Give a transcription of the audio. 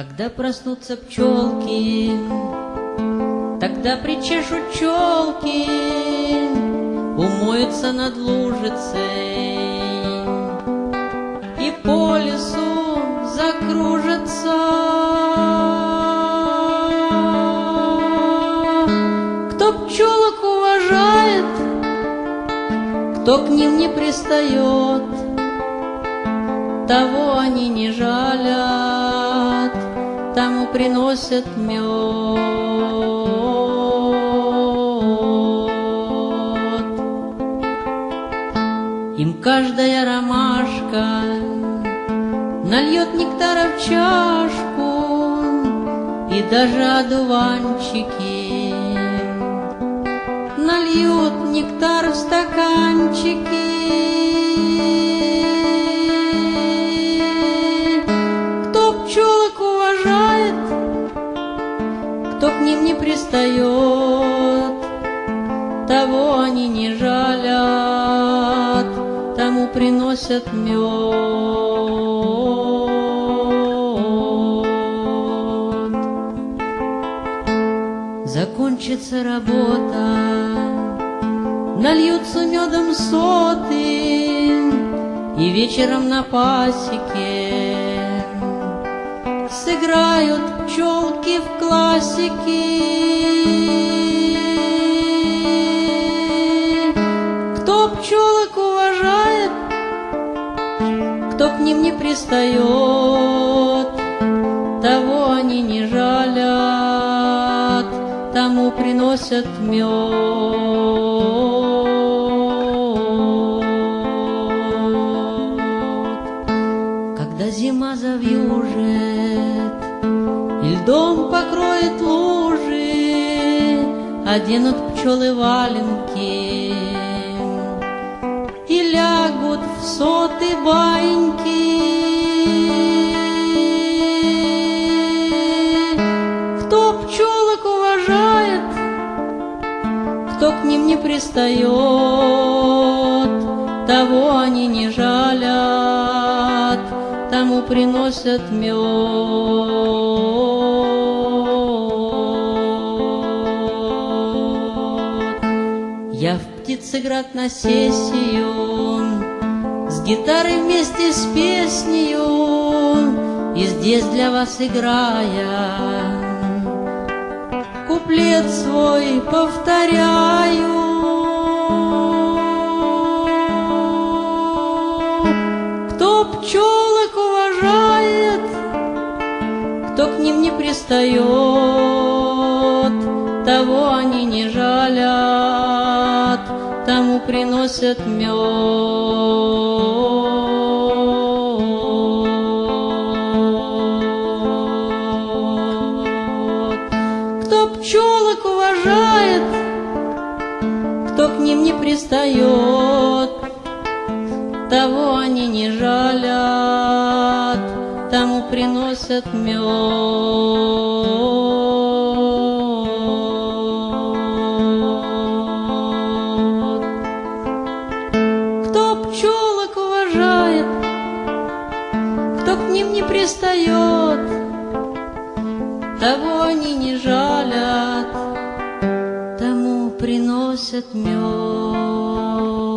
Когда проснутся пчелки, тогда причешут челки, умоются над лужицей и по лесу закружатся. Кто пчелок уважает, кто к ним не пристает, того они не жалят, приносят мед. Им каждая ромашка нальет нектара в чашку, и даже одуванчики нальют нектар в стаканчики. Ним не пристает, того они не жалят, тому приносят мед. Закончится работа, нальются медом соты, и вечером на пасеке сыграют пчелки в классики. Кто пчелок уважает, кто к ним не пристает, того они не жалят, тому приносят мед. Когда зима завьюжит и льдом покроет лужи, оденут пчелы валенки и лягут в соты баньки. Кто пчелок уважает, кто к ним не пристает, того они не жалят, приносят мед. Я в Птицеград на сессию С гитарой вместе с песнею И здесь для вас играя Куплет свой повторяю Кто к ним не пристает Того они не жалят Тому приносят мед. Кто пчелок уважает, кто к ним не пристает, того они не жалят, тому приносят мед. Кто пчелок уважает, кто к ним не пристает, того они не жалят, тому приносят мед.